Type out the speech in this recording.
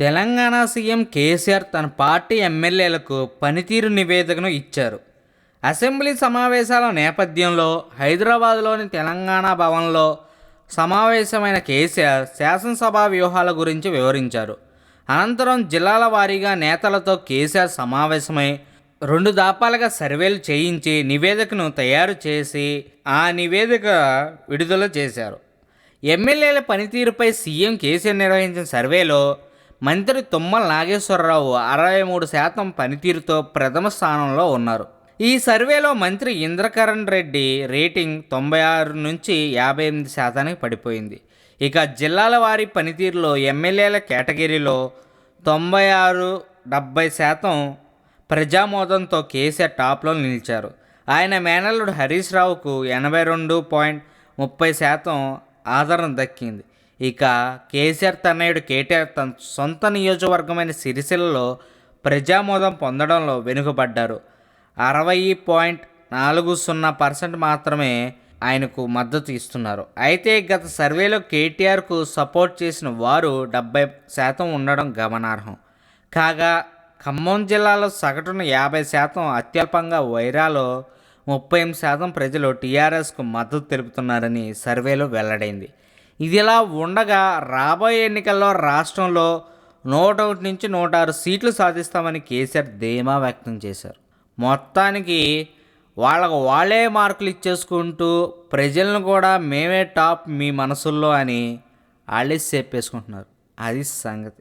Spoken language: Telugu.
తెలంగాణ సీఎం కేసీఆర్ తన పార్టీ ఎమ్మెల్యేలకు పనితీరు నివేదికను ఇచ్చారు. అసెంబ్లీ సమావేశాల నేపథ్యంలో హైదరాబాద్లోని తెలంగాణ భవన్లో సమావేశమైన కేసీఆర్ శాసనసభ వ్యూహాల గురించి వివరించారు. అనంతరం జిల్లాల వారీగా నేతలతో కేసీఆర్ సమావేశమై రెండు దాపాలుగా సర్వేలు చేయించి నివేదికను తయారు చేసి ఆ నివేదిక విడుదల చేశారు. ఎమ్మెల్యేల పనితీరుపై సీఎం కేసీఆర్ నిర్వహించిన సర్వేలో మంత్రి తుమ్మల నాగేశ్వరరావు అరవై మూడు శాతం పనితీరుతో ప్రథమ స్థానంలో ఉన్నారు. ఈ సర్వేలో మంత్రి ఇంద్రకరణ్ రెడ్డి రేటింగ్ తొంభై ఆరు నుంచి యాభై ఎనిమిది శాతానికి పడిపోయింది. ఇక జిల్లాల వారి పనితీరులో ఎమ్మెల్యేల కేటగిరీలో తొంభై ఆరు డెబ్బై శాతం ప్రజామోదంతో కేసీఆర్ టాప్లో నిలిచారు. ఆయన మేనల్లుడు హరీష్ రావుకు ఎనభై రెండు పాయింట్ ముప్పై శాతం ఆదరణ దక్కింది. ఇక కేసీఆర్ తనయుడు కేటీఆర్ తన సొంత నియోజకవర్గమైన సిరిసిల్లలో ప్రజామోదం పొందడంలో వెనుకబడ్డారు. అరవై పాయింట్ నాలుగు సున్నా పర్సెంట్ మాత్రమే ఆయనకు మద్దతు ఇస్తున్నారు. అయితే గత సర్వేలో కేటీఆర్కు సపోర్ట్ చేసిన వారు డెబ్బై శాతం ఉండడం గమనార్హం. కాగా ఖమ్మం జిల్లాలో సగటున యాభై శాతం అత్యల్పంగా వైరాలో ముప్పై ఎనిమిది శాతం ప్రజలు టీఆర్ఎస్కు మద్దతు తెలుపుతున్నారని సర్వేలో వెల్లడైంది. ఇదిలా ఉండగా రాబోయే ఎన్నికల్లో రాష్ట్రంలో నూట ఒకటి నుంచి నూట ఆరు సీట్లు సాధిస్తామని కేసీఆర్ ధీమా వ్యక్తం చేశారు. మొత్తానికి వాళ్ళకు వాళ్ళే మార్కులు ఇచ్చేసుకుంటూ ప్రజలను కూడా మేమే టాప్ మీ మనసుల్లో అని వాళ్ళే చెప్పేసుకుంటున్నారు. అది సంగతి.